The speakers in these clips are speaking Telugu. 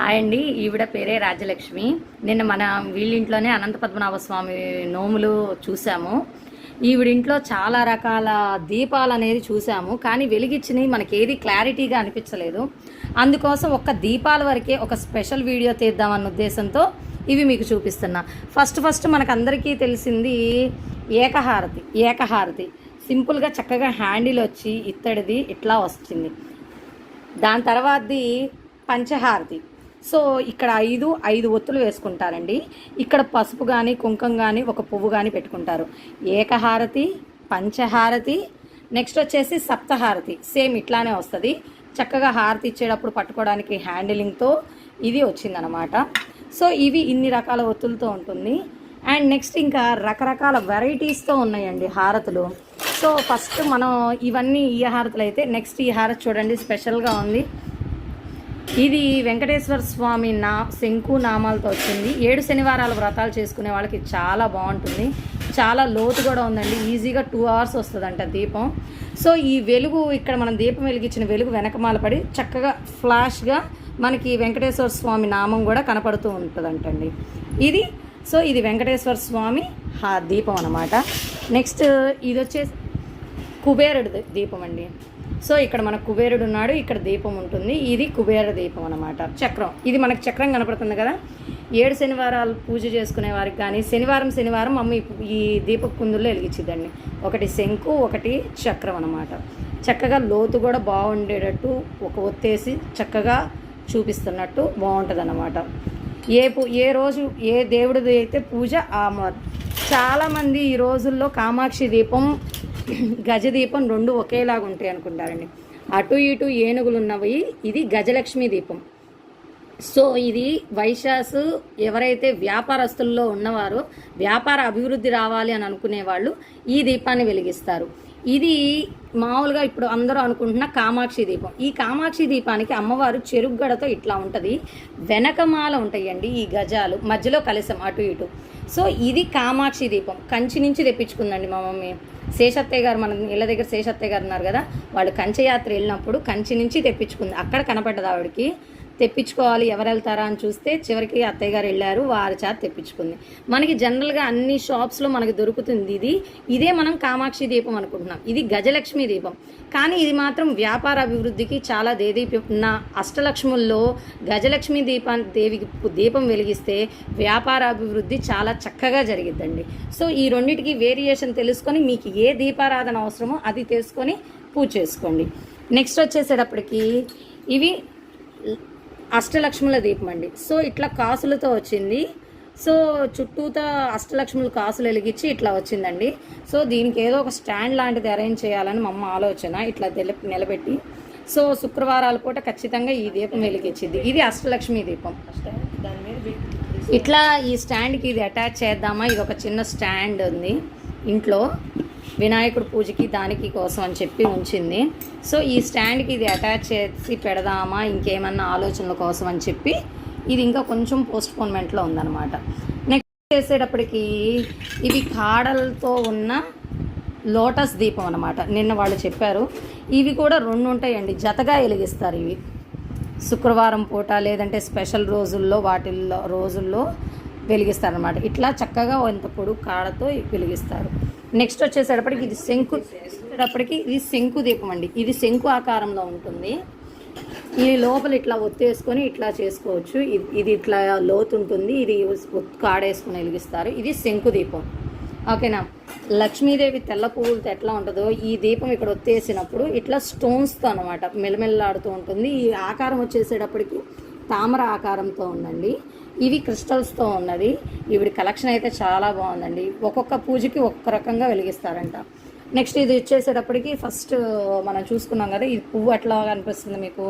హాయ్ అండి. ఈవిడ పేరే రాజలక్ష్మి. నిన్న మన వీళ్ళింట్లోనే అనంత పద్మనాభ స్వామి నోములు చూసాము. ఈవిడింట్లో చాలా రకాల దీపాలు అనేది చూసాము. కానీ వెలిగించినవి మనకి ఏది క్లారిటీగా అనిపించలేదు. అందుకోసం ఒక్క దీపాల వరకే ఒక స్పెషల్ వీడియో తీద్దామన్న ఉద్దేశంతో ఇవి మీకు చూపిస్తున్నా. ఫస్ట్ ఫస్ట్ మనకందరికీ తెలిసింది ఏకహారతి ఏకహారతి. సింపుల్గా చక్కగా హ్యాండిల్ వచ్చి ఇత్తడిది ఇట్లా వచ్చింది దాని తర్వాతది పంచహారతి. సో ఇక్కడ ఐదు ఐదు ఒత్తులు వేసుకుంటారండి. ఇక్కడ పసుపు కానీ కుంకం కానీ ఒక పువ్వు కానీ పెట్టుకుంటారు. ఏకహారతి పంచహారతి నెక్స్ట్ వచ్చేసి సప్తహారతి. సేమ్ ఇట్లానే వస్తుంది. చక్కగా హారతి ఇచ్చేటప్పుడు పట్టుకోవడానికి హ్యాండిలింగ్తో ఇది వచ్చిందనమాట. సో ఇవి ఇన్ని రకాల ఒత్తులతో ఉంటుంది. అండ్ నెక్స్ట్ ఇంకా రకరకాల వెరైటీస్తో ఉన్నాయండి హారతులు. సో ఫస్ట్ మనం ఇవన్నీ ఈ హారతులు అయితే నెక్స్ట్ ఈ హారతి చూడండి స్పెషల్గా ఉంది. ఇది వెంకటేశ్వర స్వామి నా శంకు నామాలతో వచ్చింది. ఏడు శనివారాల వ్రతాలు చేసుకునే వాళ్ళకి చాలా బాగుంటుంది. చాలా లోతు కూడా ఉందండి. ఈజీగా టూ అవర్స్ వస్తుందంట దీపం. సో ఈ వెలుగు ఇక్కడ మనం దీపం వెలిగించిన వెలుగు వెనకమాల పడి చక్కగా ఫ్లాష్గా మనకి వెంకటేశ్వర స్వామి నామం కూడా కనపడుతూ ఉంటుందంటండి. ఇది సో ఇది వెంకటేశ్వర స్వామి హా దీపం అనమాట నెక్స్ట్ ఇది వచ్చేసి కుబేరుడు దీపం అండి. సో ఇక్కడ మనకు కుబేరుడు ఉన్నాడు ఇక్కడ దీపం ఉంటుంది. ఇది కుబేర దీపం అనమాట చక్రం. ఇది మనకు చక్రం కనపడుతుంది కదా? ఏడు శనివారాలు పూజ చేసుకునే వారికి కానీ శనివారం శనివారం అమ్మ ఈ దీప కుందుల్లో వెలిగించిద్దండి. ఒకటి శంకు ఒకటి చక్రం అనమాట చక్కగా లోతు కూడా బాగుండేటట్టు ఒక ఒత్తేసి చక్కగా చూపిస్తున్నట్టు బాగుంటుంది అనమాట ఏ పూ ఏ రోజు ఏ దేవుడిది అయితే పూజ ఆ చాలామంది ఈ రోజుల్లో కామాక్షి దీపం గజ దీపం రెండు ఒకేలాగా ఉంటాయి అనుకుంటారండి. అటు ఇటు ఏనుగులు ఉన్నవి ఇది గజలక్ష్మి దీపం. సో ఇది వైశాసు ఎవరైతే వ్యాపారస్తుల్లో ఉన్నవారో వ్యాపార అభివృద్ధి రావాలి అని అనుకునే వాళ్ళు ఈ దీపాన్ని వెలిగిస్తారు. ఇది మామూలుగా ఇప్పుడు అందరూ అనుకుంటున్న కామాక్షి దీపం. ఈ కామాక్షి దీపానికి అమ్మవారు చెరుగ్గడతో ఇట్లా ఉంటుంది. వెనకమాల ఉంటాయండి ఈ గజాలు. మధ్యలో కలసం అటు ఇటు. సో ఇది కామాక్షి దీపం. కంచి నుంచి తెప్పించుకుందండి మా మమ్మీ. శేషత్తయ్య గారు మన ఇళ్ళ దగ్గర శేషత్తయ్య గారు ఉన్నారు కదా వాళ్ళు కంచె యాత్ర వెళ్ళినప్పుడు కంచి నుంచి తెప్పించుకుంది. అక్కడ కనపడ్డది ఆవిడకి. తెప్పించుకోవాలి ఎవరు వెళ్తారా అని చూస్తే చివరికి అత్తయ్య గారు వెళ్ళారు వారి చేత తెప్పించుకుంది. మనకి జనరల్గా అన్ని షాప్స్లో మనకి దొరుకుతుంది ఇది. ఇదే మనం కామాక్షి దీపం అనుకుంటున్నాం. ఇది గజలక్ష్మి దీపం. కానీ ఇది మాత్రం వ్యాపార అభివృద్ధికి చాలా దేదీపం నా అష్టలక్ష్ముల్లో గజలక్ష్మి దీపాన్ని దేవికి దీపం వెలిగిస్తే వ్యాపార అభివృద్ధి చాలా చక్కగా జరిగిద్దండి. సో ఈ రెండింటికి వేరియేషన్ తెలుసుకొని మీకు ఏ దీపారాధన అవసరమో అది తెలుసుకొని పూజ చేసుకోండి. నెక్స్ట్ వచ్చేసేటప్పటికి ఇవి అష్టలక్ష్ముల దీపం అండి. సో ఇట్లా కాసులతో వచ్చింది. సో చుట్టూత అష్టలక్ష్ములు కాసులు వెలిగించి ఇట్లా వచ్చిందండి. సో దీనికి ఏదో ఒక స్టాండ్ లాంటిది అరేంజ్ చేయాలని మా అమ్మ ఆలోచన ఇట్లా నిలబెట్టి. సో శుక్రవారాల పూట ఖచ్చితంగా ఈ దీపం వెలిగించింది. ఇది అష్టలక్ష్మి దీపం. ఇట్లా ఈ స్టాండ్కి ఇది అటాచ్ చేద్దామా? ఇది ఒక చిన్న స్టాండ్ ఉంది ఇంట్లో. వినాయకుడు పూజకి దానికి కోసం అని చెప్పి ఉంచింది. సో ఈ స్టాండ్కి ఇది అటాచ్ చేసి పెడదామా ఇంకేమన్నా ఆలోచనల కోసం అని చెప్పి ఇది ఇంకా కొంచెం పోస్ట్పోన్మెంట్లో ఉందన్నమాట. నెక్స్ట్ చేసేటప్పటికి ఇవి కాడలతో ఉన్న లోటస్ దీపం అనమాట నిన్న వాళ్ళు చెప్పారు. ఇవి కూడా రెండు ఉంటాయండి. జతగా వెలిగిస్తారు ఇవి. శుక్రవారం పూట లేదంటే స్పెషల్ రోజుల్లో వాటిల్లో రోజుల్లో వెలిగిస్తారనమాట ఇట్లా చక్కగా ఇంత పొడుగు కాడతో వెలిగిస్తారు. నెక్స్ట్ వచ్చేసేటప్పటికి ఇది శంకు. వచ్చేటప్పటికి ఇది శంకు దీపం అండి. ఇది శంకు ఆకారంలో ఉంటుంది. ఈ లోపల ఇట్లా ఒత్తేసుకొని ఇట్లా చేసుకోవచ్చు. ఇది- ఇది ఇట్లా లోతు ఉంటుంది. ఇది ఒత్- కాడేసుకొని వెలిగిస్తారు. ఇది శంకు దీపం. ఓకేనా? లక్ష్మీదేవి తెల్ల పువ్వులతో ఎట్లా ఉంటుందో ఈ దీపం ఇక్కడ ఒత్తేసినప్పుడు ఇట్లా స్టోన్స్తో అనమాట మెలమెల్లాడుతూ ఉంటుంది. ఈ ఆకారం వచ్చేసేటప్పటికి తామర ఆకారంతో ఉందండి. ఇవి క్రిస్టల్స్తో ఉన్నది. ఈవిడ కలెక్షన్ అయితే చాలా బాగుందండి. ఒక్కొక్క పూజకి ఒక్కొక్క రకంగా వెలిగిస్తారంట. నెక్స్ట్ ఇది ఇచ్చేసేటప్పటికి ఫస్ట్ మనం చూసుకున్నాం కదా ఇది పువ్వు ఎట్లా అనిపిస్తుంది మీకు?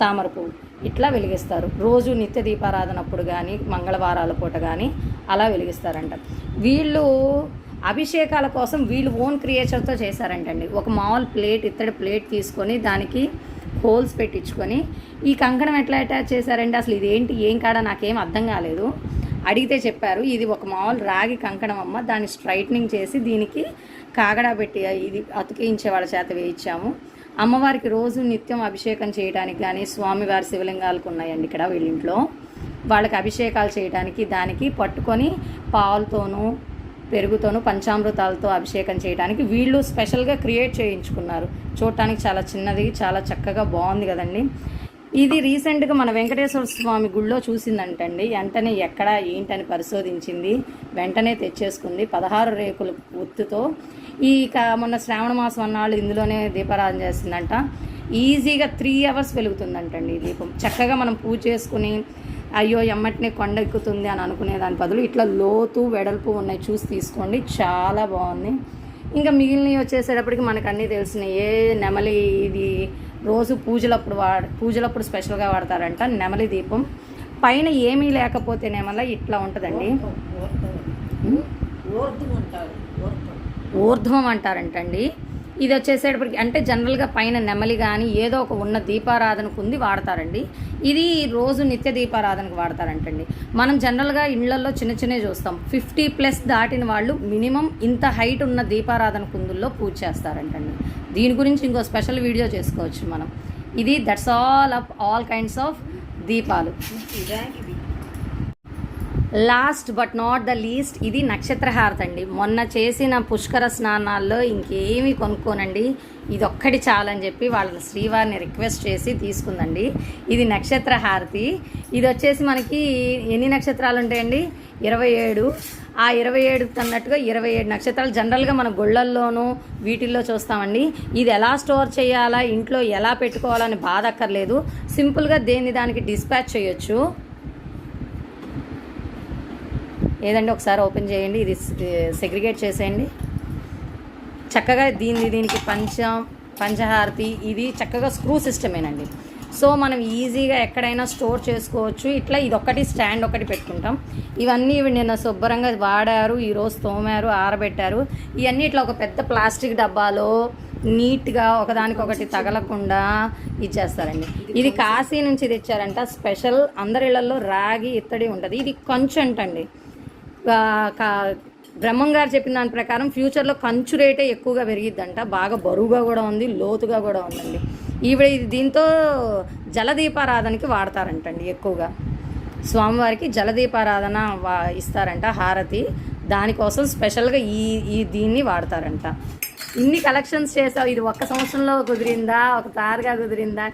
తామర పువ్వు. ఇట్లా వెలిగిస్తారు. రోజు నిత్య దీపారాధన అప్పుడు కానీ మంగళవారాల పూట కానీ అలా వెలిగిస్తారంట. వీళ్ళు అభిషేకాల కోసం వీళ్ళు ఓన్ క్రియేచర్తో చేశారంటండి. ఒక మామూలు ప్లేట్ ఇత్తడి ప్లేట్ తీసుకొని దానికి హోల్స్ పెట్టించుకొని ఈ కంకణం ఎట్లా అటాచ్ చేశారండి? అసలు ఇది ఏంటి? ఏం కాడా? నాకేం అర్థం కాలేదు. అడిగితే చెప్పారు ఇది ఒక మామూలు రాగి కంకణం అమ్మ దాన్ని స్ట్రైట్నింగ్ చేసి దీనికి కాగడా పెట్టి ఇది అతికించే వాళ్ళ చేత వేయించాము. అమ్మవారికి రోజు నిత్యం అభిషేకం చేయడానికి కానీ స్వామివారి శివలింగాలకు ఉన్నాయండి ఇక్కడ వీళ్ళింట్లో. వాళ్ళకి అభిషేకాలు చేయడానికి దానికి పట్టుకొని పాలతోనూ పెరుగుతోనూ పంచామృతాలతో అభిషేకం చేయడానికి వీళ్ళు స్పెషల్గా క్రియేట్ చేయించుకున్నారు. చూడటానికి చాలా చిన్నది చాలా చక్కగా బాగుంది కదండి. ఇది రీసెంట్గా మన వెంకటేశ్వర స్వామి గుళ్ళో చూసిందంటండి. వెంటనే ఎక్కడ ఏంటని పరిశోధించింది. వెంటనే తెచ్చేసుకుంది. పదహారు రేకుల ఒత్తుతో. ఈ క- మొన్న శ్రావణ మాసం అన్నాళ్ళు ఇందులోనే దీపారాధన చేసిందంట. ఈజీగా త్రీ అవర్స్ వెలుగుతుందంటండి ఈ దీపం. చక్కగా మనం పూజ చేసుకుని అయ్యో ఎమ్మటినే కొండ ఎక్కుతుంది అని అనుకునే దాని బదులు ఇట్లా లోతు వెడల్పు ఉన్నాయి చూసి తీసుకోండి. చాలా బాగుంది. ఇంకా మిగిలినవి వచ్చేసేటప్పటికి మనకు అన్నీ తెలిసినాయి ఏ నెమలి ఇది? రోజు పూజలప్పుడు వాడ పూజలప్పుడు స్పెషల్గా వాడతారంట నెమలి దీపం. పైన ఏమీ లేకపోతేనేమల్లా ఇట్లా ఉంటుందండి. ఊర్ధ్వం అంటారంటండి. ఇది వచ్చేసేటప్పటికి అంటే జనరల్గా పైన నెమలి కానీ ఏదో ఒక ఉన్న దీపారాధనకు ఉంది వాడతారండి. ఇది రోజు నిత్య దీపారాధనకు వాడతారంటండి. మనం జనరల్గా ఇళ్ళలో చిన్న చిన్నవి చూస్తాం. ఫిఫ్టీ ప్లస్ దాటిన వాళ్ళు మినిమం ఇంత హైట్ ఉన్న దీపారాధన కుందుల్లో పూజ చేస్తారంటండి. దీని గురించి ఇంకో స్పెషల్ వీడియో చేసుకోవచ్చు మనం. ఇది that's all up all kinds of దీపాలు. Last but not the least ఇది నక్షత్రహారతి అండి మొన్న చేసిన పుష్కర స్నానాల్లో ఇంకేమీ కొనుక్కోనండి. ఇది ఒక్కటి చాలని చెప్పి వాళ్ళ శ్రీవారిని రిక్వెస్ట్ చేసి తీసుకుందండి. ఇది నక్షత్రహారతి. ఇది వచ్చేసి మనకి ఎన్ని నక్షత్రాలు ఉంటాయండి ఇరవై ఏడు. ఆ ఇరవై ఏడు అన్నట్టుగా ఇరవై ఏడు నక్షత్రాలు జనరల్గా మన గుళ్ళల్లోనూ వీటిల్లో చూస్తామండి. ఇది ఎలా స్టోర్ చేయాలా ఇంట్లో ఎలా పెట్టుకోవాలని బాధ అక్కర్లేదు. సింపుల్గా దేన్ని దానికి డిస్పాచ్ చేయొచ్చు. ఏదండి ఒకసారి ఓపెన్ చేయండి ఇది సెగ్రిగేట్ చేసేయండి. చక్కగా దీని దీనికి పంచ పంచహారతి ఇది చక్కగా స్క్రూ సిస్టమేనండి. సో మనం ఈజీగా ఎక్కడైనా స్టోర్ చేసుకోవచ్చు. ఇట్లా ఇది స్టాండ్ ఒకటి పెట్టుకుంటాం. ఇవన్నీ నిన్న శుభ్రంగా వాడారు ఈరోజు తోమారు ఆరబెట్టారు. ఇవన్నీ ఇట్లా ఒక పెద్ద ప్లాస్టిక్ డబ్బాలో నీట్గా ఒకదానికొకటి తగలకుండా ఇచ్చేస్తారండి. ఇది కాశీ నుంచి తెచ్చారంట. స్పెషల్ అందరి ఇళ్ళలో రాగి ఇత్తడి ఉంటుంది. ఇది కొంచెంటండి. బ్రహ్మం గారు చెప్పిన దాని ప్రకారం ఫ్యూచర్లో కంచు రేటే ఎక్కువగా పెరిగిద్దంట. బాగా బరువుగా కూడా ఉంది లోతుగా కూడా ఉందండి. ఈవిడ ఇది దీంతో జలదీపారాధనకి వాడతారంటండి ఎక్కువగా. స్వామివారికి జలదీపారాధన వా ఇస్తారంట హారతి. దానికోసం స్పెషల్గా ఈ ఈ దీన్ని వాడతారంట. ఇన్ని కలెక్షన్స్ చేసావు ఇది ఒక్క సంవత్సరంలో కుదిరిందా ఒక తారుగా కుదిరిందా?